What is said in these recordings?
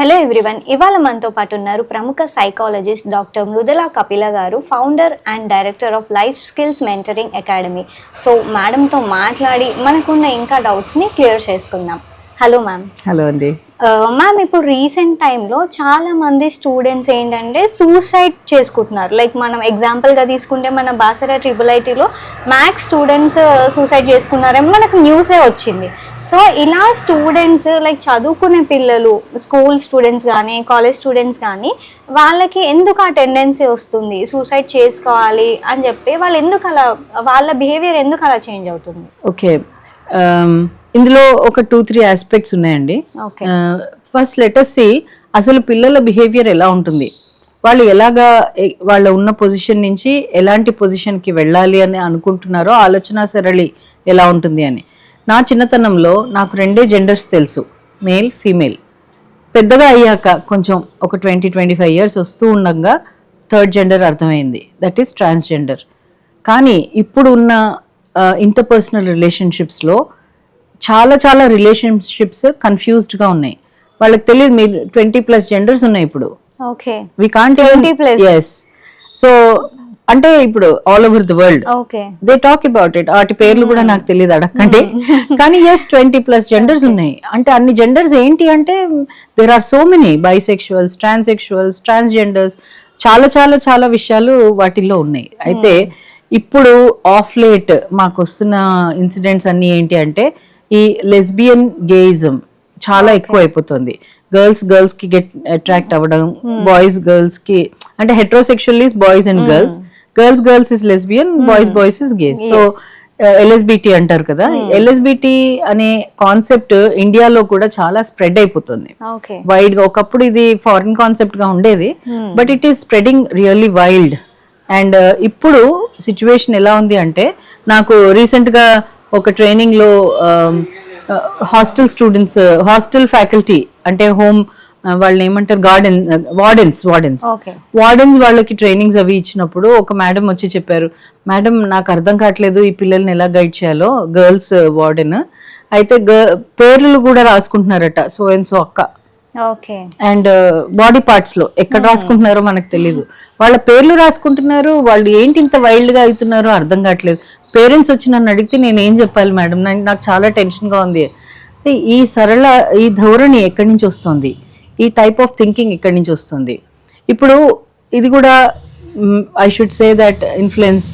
Hello everyone ఇవాళ మనతో పాటు ఉన్నారు ప్రముఖ psychologist doctor Mrudula Kapila garu founder and director of life skills mentoring academy so మేడంతో మాట్లాడి మనకున్న ఇంకా డౌట్స్ని క్లియర్ చేసుకుందాం. హలో మ్యామ్ హలో అండి. మ్యామ్ ఇప్పుడు రీసెంట్ టైంలో చాలా మంది స్టూడెంట్స్ ఏంటంటే సూసైడ్ చేసుకుంటున్నారు. లైక్ మనం ఎగ్జాంపుల్గా తీసుకుంటే మన బాసరా ట్రిపుల్ ఐటీలో మ్యాథ్స్ స్టూడెంట్స్ సూసైడ్ చేసుకున్నారేమో మనకు న్యూసే వచ్చింది. సో ఇలా స్టూడెంట్స్ లైక్ చదువుకునే పిల్లలు స్కూల్ స్టూడెంట్స్ కానీ కాలేజ్ స్టూడెంట్స్ కానీ వాళ్ళకి ఎందుకు ఆ టెండెన్సీ వస్తుంది? సూసైడ్ చేసుకోవాలి అని చెప్పి వాళ్ళు ఎందుకు అలా వాళ్ళ బిహేవియర్ ఎందుకు అలా చేంజ్ అవుతుంది? ఓకే. Um, ఇందులో ఒక టూ త్రీ ఆస్పెక్ట్స్ ఉన్నాయండి. ఓకే ఫస్ట్ లెటస్ సి అసలు పిల్లల బిహేవియర్ ఎలా ఉంటుంది? వాళ్ళు ఎలాగా వాళ్ళ ఉన్న పొజిషన్ నుంచి ఎలాంటి పొజిషన్కి వెళ్ళాలి అని అనుకుంటున్నారో ఆలోచన సరళి ఎలా ఉంటుంది అని. నా చిన్నతనంలో నాకు రెండే జెండర్స్ తెలుసు మేల్ ఫీమేల్ పెద్దగా అయ్యాక కొంచెం ఒక ట్వంటీ ట్వంటీ ఫైవ్ ఇయర్స్ వస్తూ ఉండగా థర్డ్ జెండర్ అర్థమైంది. దట్ ఈస్ ట్రాన్స్జెండర్ కానీ ఇప్పుడు ఉన్న ఇంటర్పర్సనల్ రిలేషన్షిప్స్లో చాలా చాలా రిలేషన్షిప్స్ కన్ఫ్యూజ్డ్గా ఉన్నాయి. వాళ్ళకి తెలియదు మీరు ట్వంటీ ప్లస్ జెండర్స్ ఉన్నాయి ఇప్పుడు. Okay we can't 20 plus. Yes so అంటే ఇప్పుడు all over the world they talk about it వాటి పేర్లు కూడా నాకు తెలియదు అడగండి కానీ ఎస్ ట్వంటీ ప్లస్ జెండర్స్ ఉన్నాయి. అంటే అన్ని జెండర్స్ ఏంటి అంటే there are so many bisexuals transsexuals transgenders చాలా చాలా చాలా విషయాలు వాటిల్లో ఉన్నాయి. అయితే ఇప్పుడు ఆఫ్ లేట్ మాకు వస్తున్న ఇన్సిడెంట్స్ అన్ని ఏంటి అంటే ఈ లెస్బియన్ గేయిజం చాలా ఎక్కువ అయిపోతుంది. గర్ల్స్ గర్ల్స్కి గెట్ అట్రాక్ట్ అవ్వడం బాయ్స్ గర్ల్స్కి అంటే heterosexual boys and girls girls girls is lesbian boys boys is gays. So LSBT అంటారు కదా. ఎల్ఎస్బిటి అనే కాన్సెప్ట్ ఇండియాలో కూడా చాలా స్ప్రెడ్ అయిపోతుంది. వైడ్గా ఒకప్పుడు ఇది ఫారిన్ కాన్సెప్ట్గా ఉండేది. But it is spreading really wild. And ఇప్పుడు సిచ్యువేషన్ ఎలా ఉంది అంటే నాకు రీసెంట్గా ఒక ట్రైనింగ్లో హాస్టల్ స్టూడెంట్స్ హాస్టల్ ఫ్యాకల్టీ అంటే హోమ్ వాళ్ళని ఏమంటారు గార్డెన్ వార్డెన్స్ వార్డెన్స్. వార్డెన్స్ వాళ్ళకి ట్రైనింగ్స్ అవి ఇచ్చినప్పుడు ఒక మేడం వచ్చి చెప్పారు మేడం నాకు అర్థం కావట్లేదు ఈ పిల్లల్ని ఎలా గైడ్ చేయాలో గర్ల్స్ వార్డెన్. అయితే పేర్లు కూడా రాసుకుంటున్నారట సో అండ్ సో అక్క. ఓకే. అండ్ బాడీ పార్ట్స్లో ఎక్కడ రాసుకుంటున్నారో మనకు తెలియదు వాళ్ళ పేర్లు రాసుకుంటున్నారు వాళ్ళు ఏంటి ఇంత వైల్డ్గా అవుతున్నారో అర్థం కావట్లేదు. పేరెంట్స్ వచ్చి నన్ను అడిగితే నేను ఏం చెప్పాలి మేడం? నాకు చాలా టెన్షన్గా ఉంది. ఈ సరళ ఈ ధోరణి ఎక్కడి నుంచి వస్తుంది? ఈ టైప్ ఆఫ్ థింకింగ్ ఎక్కడి నుంచి వస్తుంది. ఇప్పుడు ఇది కూడా I should say that influence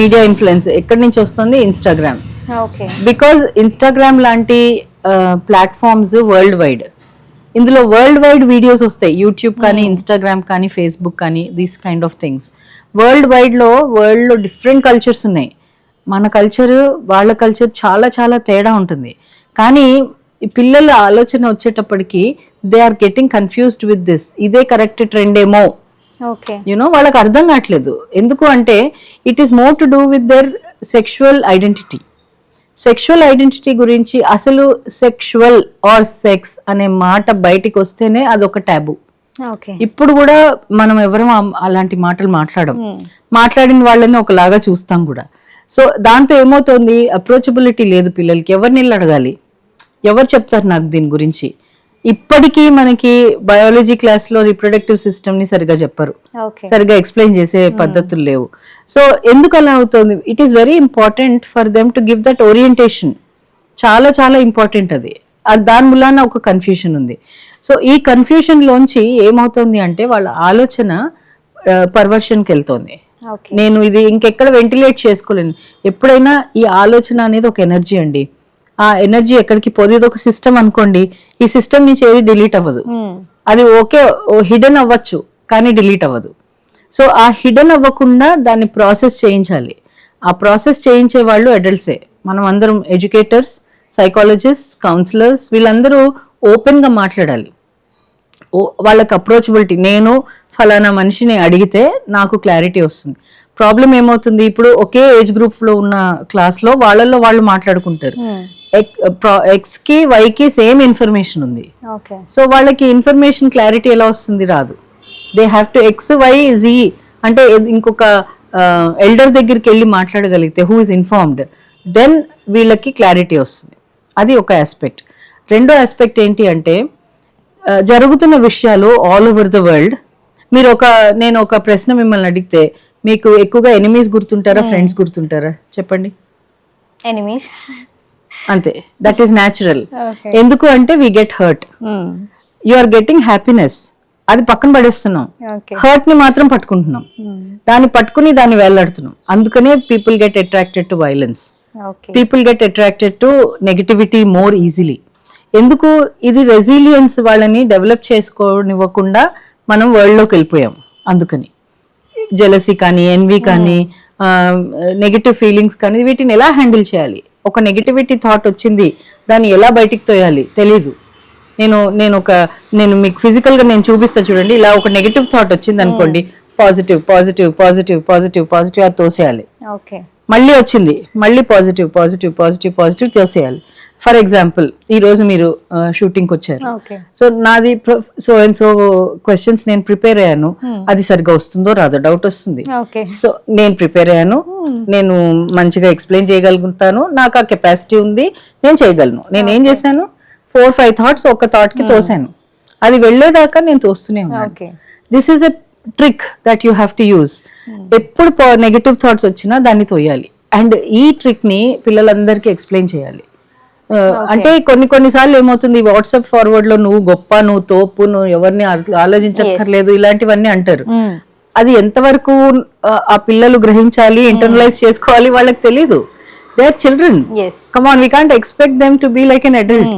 media influence ఎక్కడి నుంచి వస్తుంది? ఇన్స్టాగ్రామ్ ఓకే బికాజ్ ఇన్స్టాగ్రామ్ లాంటి ప్లాట్ఫామ్స్ వరల్డ్ వైడ్ ఇందులో వరల్డ్ వైడ్ వీడియోస్ వస్తాయి. యూట్యూబ్ కానీ ఇన్స్టాగ్రామ్ కానీ ఫేస్బుక్ కానీ these kind of things world వైడ్లో వరల్డ్లో డిఫరెంట్ కల్చర్స్ ఉన్నాయి. మన కల్చర్ వాళ్ళ కల్చర్ చాలా చాలా తేడా ఉంటుంది. కానీ పిల్లల ఆలోచన వచ్చేటప్పటికి they are getting confused with this ఇదే కరెక్ట్ ట్రెండ్ ఏమో. యునో వాళ్ళకి అర్థం కావట్లేదు. ఎందుకు అంటే it is more to do with their sexual identity sexual identity గురించి అసలు సెక్షువల్ ఆర్ సెక్స్ అనే మాట బయటికి వస్తేనే అదొక ట్యాబు ఓకే ఇప్పుడు కూడా మనం ఎవరం అలాంటి మాటలు మాట్లాడం మాట్లాడిన వాళ్ళని ఒకలాగా చూస్తాం కూడా. సో దాంతో ఏమవుతుంది? అప్రోచబిలిటీ లేదు పిల్లలకి. ఎవరిని వెళ్ళి అడగాలి? ఎవరు చెప్తారు నాకు దీని గురించి? ఇప్పటికీ మనకి బయాలజీ క్లాస్లో రిప్రొడక్టివ్ సిస్టమ్ని సరిగా చెప్పరు. సరిగా ఎక్స్ప్లెయిన్ చేసే పద్ధతులు లేవు. సో ఎందుకు అలా అవుతుంది? It is very important for them to give that orientation చాలా చాలా ఇంపార్టెంట్ అది. దాని మూలాన ఒక కన్ఫ్యూషన్ ఉంది. సో ఈ కన్ఫ్యూషన్ లోంచి ఏమవుతుంది అంటే వాళ్ళ ఆలోచన పర్వర్షన్కి వెళ్తుంది. నేను ఇది ఇంకెక్కడ వెంటిలేట్ చేసుకోలేను. ఎప్పుడైనా ఈ ఆలోచన అనేది ఒక ఎనర్జీ అండి. ఆ ఎనర్జీ ఎక్కడికి పోదు. ఇది ఒక సిస్టమ్ అనుకోండి. ఈ సిస్టమ్ నుంచి ఏది డిలీట్ అవ్వదు. అది ఓకే హిడెన్ అవ్వచ్చు కానీ డిలీట్ అవ్వదు. సో ఆ హిడెన్ అవ్వకుండా దాన్ని ప్రాసెస్ చేయించాలి. ఆ ప్రాసెస్ చేయించే వాళ్ళు అడల్ట్సే. మనం అందరం ఎడ్యుకేటర్స్ సైకాలజిస్ట్ కౌన్సిలర్స్ వీళ్ళందరూ ఓపెన్గా మాట్లాడాలి. వాళ్ళకి అప్రోచబిలిటీ. నేను ఫలానా మనిషిని అడిగితే నాకు క్లారిటీ వస్తుంది. ప్రాబ్లం ఏమవుతుంది? ఇప్పుడు ఒకే ఏజ్ గ్రూప్లో ఉన్న క్లాస్లో వాళ్ళల్లో వాళ్ళు మాట్లాడుకుంటారు. ఎక్స్కి వై కి సేమ్ ఇన్ఫర్మేషన్ ఉంది. ఓకే సో వాళ్ళకి ఇన్ఫర్మేషన్ క్లారిటీ ఎలా వస్తుంది రాదు. They have to X Y Z అంటే ఇంకొక ఎల్డర్ దగ్గరికి వెళ్ళి మాట్లాడగలిగితే హూ ఇస్ ఇన్ఫార్మ్డ్ దెన్ వీళ్ళకి క్లారిటీ వస్తుంది. అది ఒక ఆస్పెక్ట్ రెండో ఆస్పెక్ట్ ఏంటి అంటే జరుగుతున్న విషయాలు ఆల్ ఓవర్ ద వరల్డ్ మీరు ఒక నేను ఒక ప్రశ్న మిమ్మల్ని అడిగితే మీకు ఎక్కువగా ఎనిమీస్ గుర్తుంటారా ఫ్రెండ్స్ గుర్తుంటారా? చెప్పండి. ఎనిమీస్ అంతే. That is natural. ఎందుకు అంటే we get hurt you are getting happiness అది పక్కన పడేస్తున్నాం. హర్ట్ని మాత్రం పట్టుకుంటున్నాం. దాన్ని పట్టుకుని దాన్ని వేలాడుతున్నాం అందుకనే people get attracted to violence people get attracted to negativity more easily ఎందుకు? ఇది రెసిలియన్స్ వాళ్ళని డెవలప్ చేసుకోనివ్వకుండా మనం వరల్డ్లోకి వెళ్ళిపోయాం. అందుకని. జెలసీ కానీ ఎన్వి కానీ నెగిటివ్ ఫీలింగ్స్ కానీ వీటిని ఎలా హ్యాండిల్ చేయాలి? ఒక నెగిటివిటీ థాట్ వచ్చింది దాన్ని ఎలా బయటికి తోయాలి తెలీదు. నేను నేను ఒక నేను మీకు ఫిజికల్గా నేను చూపిస్తా చూడండి ఇలా ఒక నెగిటివ్ థాట్ వచ్చింది అనుకోండి positive positive positive positive positive అది తోసేయాలి. ఓకే మళ్ళీ వచ్చింది మళ్ళీ పాజిటివ్ పాజిటివ్ పాజిటివ్ పాజిటివ్ తోసేయాలి. ఫర్ ఎగ్జాంపుల్ ఈ రోజు మీరు షూటింగ్కి వచ్చారు సో నాది సో అండ్ సో క్వశ్చన్స్ నేను ప్రిపేర్ అయ్యాను. అది సరిగ్గా వస్తుందో రాదో డౌట్ వస్తుంది. సో నేను ప్రిపేర్ అయ్యాను. నేను మంచిగా ఎక్స్ప్లెయిన్ చేయగలుగుతాను. నాకు ఆ కెపాసిటీ ఉంది. నేను చేయగలను. నేను ఏం చేశాను? ఫోర్ ఫైవ్ థాట్స్ ఒక థాట్కి తోసాను. అది వెళ్ళేదాకా నేను తోస్తూనే ఉన్నాను. Okay. This is a trick that you have to use ఎప్పుడు నెగటివ్ థాట్స్ వచ్చినా దాన్ని తోయాలి. అండ్ ఈ ట్రిక్ని పిల్లలందరికీ ఎక్స్ప్లెయిన్ చేయాలి. అంటే కొన్ని కొన్ని సార్లు ఏమవుతుంది వాట్సాప్ ఫార్వర్డ్లో నువ్వు గొప్ప నువ్వు తోపు నువ్వు ఎవరిని ఆలోచించక్కర్లేదు ఇలాంటివన్నీ అంటారు. అది ఎంతవరకు ఆ, పిల్లలు గ్రహించాలి ఇంటర్నలైజ్ చేసుకోవాలి వాళ్ళకి తెలీదు. They are children come on we can't expect them to be like an adult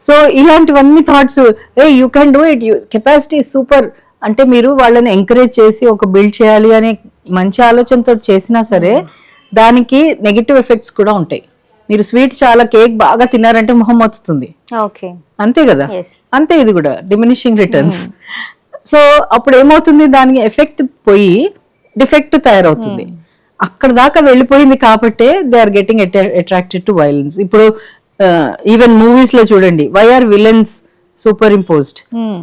so ఇలాంటివన్నీ thoughts hey you can do it you capacity super అంటే మీరు వాళ్ళని ఎంకరేజ్ చేసి ఒక బిల్డ్ చేయాలి అనే మంచి ఆలోచనతో చేసినా సరే దానికి నెగిటివ్ ఎఫెక్ట్స్ కూడా ఉంటాయి. మీరు స్వీట్ చాలా కేక్ బాగా తిన్నారంటే మొహం మొత్తుతుంది ఓకే. అంతే కదా? అంతే ఇది కూడా డిమినిషింగ్ రిటర్న్స్ సో అప్పుడు ఏమవుతుంది? దానికి ఎఫెక్ట్ పోయి డిఫెక్ట్ తయారవుతుంది. అక్కడ దాకా వెళ్ళిపోయింది కాబట్టే they are getting attracted to violence ఇప్పుడు ఈవెన్ మూవీస్లో చూడండి why are villains superimposed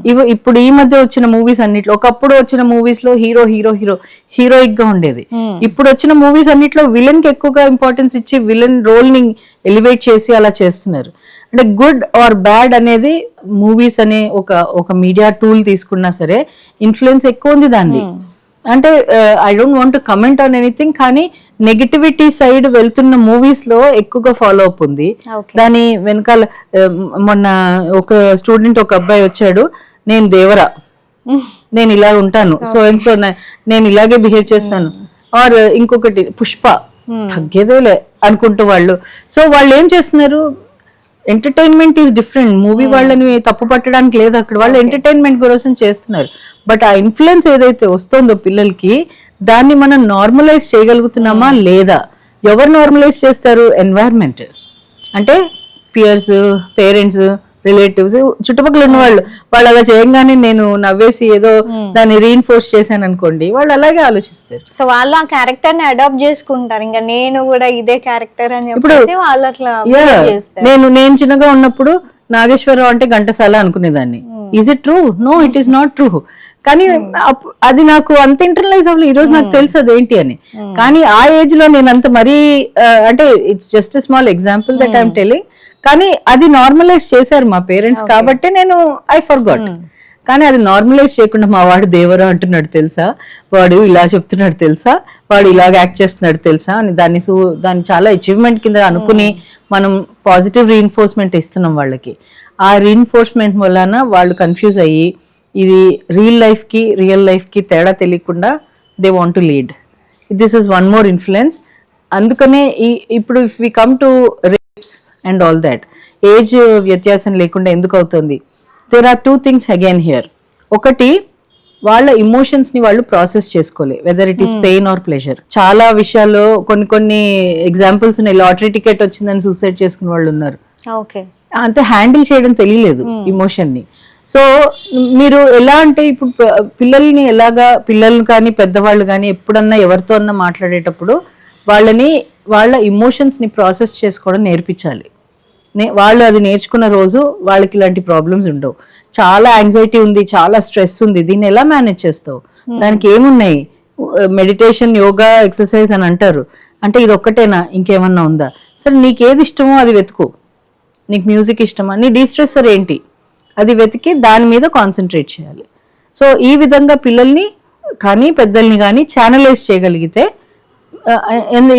ఇవి ఇప్పుడు ఈ మధ్య వచ్చిన మూవీస్ అన్నిట్లో ఒకప్పుడు వచ్చిన మూవీస్లో హీరో హీరో హీరో హీరోయిక్గా ఉండేది. ఇప్పుడు వచ్చిన మూవీస్ అన్నిట్లో విలన్కి ఎక్కువగా ఇంపార్టెన్స్ ఇచ్చి విలన్ రోల్ని ఎలివేట్ చేసి అలా చేస్తున్నారు. అంటే గుడ్ ఆర్ బ్యాడ్ అనేది మూవీస్ అనే ఒక ఒక మీడియా టూల్ తీసుకున్నా సరే ఇన్ఫ్లుయెన్స్ ఎక్కువ ఉంది దాన్ని hmm. అంటే I don't want to comment on anything కానీ నెగిటివిటీ సైడ్ వెళ్తున్న మూవీస్లో ఎక్కువగా ఫాలో అప్ ఉంది. దాని వెనకాల ఆ, మొన్న ఒక స్టూడెంట్ ఒక అబ్బాయి వచ్చాడు. నేను దేవరా. నేను ఇలా ఉంటాను. సో అండ్ సో నేను ఇలాగే బిహేవ్ చేస్తాను. ఆర్ ఇంకొకటి పుష్ప. తగ్గేదేలే అనుకుంటూ వాళ్ళు. సో వాళ్ళు ఏం చేస్తున్నారు? ఎంటర్టైన్మెంట్ ఈస్ డిఫరెంట్ మూవీ వాళ్ళని తప్పు పట్టడానికి లేదు. అక్కడ వాళ్ళు ఎంటర్టైన్మెంట్ కోసం చేస్తున్నారు. బట్ ఆ ఇన్ఫ్లుయెన్స్ ఏదైతే వస్తుందో పిల్లలకి దాన్ని మనం నార్మలైజ్ చేయగలుగుతున్నామా లేదా? ఎవరు నార్మలైజ్ చేస్తారు? ఎన్వైర్న్మెంట్ అంటే పియర్స్ పేరెంట్స్ రిలేటివ్స్ చుట్టుపక్కల ఉన్న వాళ్ళు వాళ్ళు అలా చేయగానే నేను నవ్వేసి ఏదో దాన్ని రీఇన్ఫోర్స్ చేశాను అనుకోండి వాళ్ళు అలాగే ఆలోచిస్తారు. సో వాళ్ళు ఆ క్యారెక్టర్ని అడాప్ట్ చేసుకుంటారు. ఇంకా నేను కూడా ఇదే క్యారెక్టర్ అని ఇప్పుడు- వాళ్ళు అట్లా నేను నేను చిన్నగా ఉన్నప్పుడు నాగేశ్వరరావు అంటే ఘంటసాల అనుకునేదాన్ని. Is it true no it is not true కానీ అది నాకు అంత ఇంటర్నలైజ్ అవ్వలేదు ఈ రోజు నాకు తెలుసు అదేంటి అని. కానీ ఆ ఏజ్లో నేను అంత మరీ అంటే it's just small example that I'm telling కానీ అది నార్మలైజ్ చేశారు మా పేరెంట్స్ కాబట్టి నేను ఐ ఫర్ కానీ అది నార్మలైజ్ చేయకుండా మా వాడు దేవరా అంటున్నాడు తెలుసా? వాడు ఇలా చెప్తున్నాడు తెలుసా? వాడు ఇలాగ యాక్ట్ చేస్తున్నాడు తెలుసా? అని దాన్ని సూ- దాన్ని చాలా అచీవ్మెంట్ కింద అనుకుని మనం పాజిటివ్ రీఇన్ఫోర్స్మెంట్ ఇస్తున్నాం వాళ్ళకి. ఆ రీఇన్ఫోర్స్మెంట్ వలన వాళ్ళు కన్ఫ్యూజ్ అయ్యి ఇది రియల్ లైఫ్కి రియల్ లైఫ్కి తేడా తెలియకుండా they want to lead this is one more influence అందుకనే ఈ ఇప్పుడు if we come to rapes and all that age వ్యత్యాసం లేకుండా ఎందుకు అవుతుంది? There are two things again here ఒకటి వాళ్ళ ఇమోషన్స్ని వాళ్ళు ప్రాసెస్ చేసుకోలే whether it is pain or pleasure చాలా విషయాల్లో కొన్ని కొన్ని ఎగ్జాంపుల్స్ ఉన్నాయి. లాటరీ టికెట్ వచ్చిందని సూసైడ్ చేసుకున్న వాళ్ళు ఉన్నారు. ఓకే అంతే హ్యాండిల్ చేయడం తెలియలేదు ఇమోషన్ని. సో మీరు ఎలా అంటే ఇప్పుడు పిల్లల్ని ఎలాగా పిల్లలు కానీ పెద్దవాళ్ళు కానీ ఎప్పుడన్నా ఎవరితో అన్నా మాట్లాడేటప్పుడు వాళ్ళని వాళ్ళ ఇమోషన్స్ని ప్రాసెస్ చేసుకోవడం నేర్పించాలి. నే- వాళ్ళు అది నేర్చుకున్న రోజు వాళ్ళకి ఇలాంటి ప్రాబ్లమ్స్ ఉండవు. చాలా యాంగ్జైటీ ఉంది చాలా స్ట్రెస్ ఉంది. దీన్ని ఎలా మేనేజ్ చేస్తావు? దానికి ఏమున్నాయి? మెడిటేషన్ యోగా ఎక్సర్సైజ్ అని అంటారు. అంటే ఇది ఒక్కటేనా? ఇంకేమన్నా ఉందా? సరే నీకు ఏది ఇష్టమో అది వెతుకు. నీకు మ్యూజిక్ ఇష్టమా? నీ డిస్ట్రెస్సర్ ఏంటి? అది వెతికి దాని మీద కాన్సన్ట్రేట్ చేయాలి. సో ఈ విధంగా పిల్లల్ని కానీ పెద్దల్ని కానీ ఛానలైజ్ చేయగలిగితే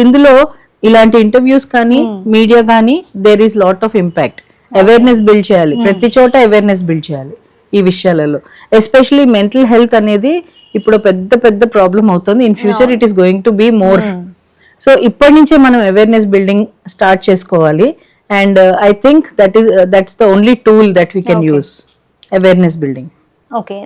ఇందులో ఇలాంటి ఇంటర్వ్యూస్ కానీ మీడియా కానీ there is lot of impact awareness build చేయాలి. ప్రతి చోట అవేర్నెస్ బిల్డ్ చేయాలి ఈ విషయాలలో. ఎస్పెషలీ మెంటల్ హెల్త్ అనేది ఇప్పుడు పెద్ద పెద్ద ప్రాబ్లం అవుతుంది. In future it is going to be more so ఇప్పటి నుంచే మనం అవేర్నెస్ బిల్డింగ్ స్టార్ట్ చేసుకోవాలి. And I think that is that's the only tool that we can use awareness building okay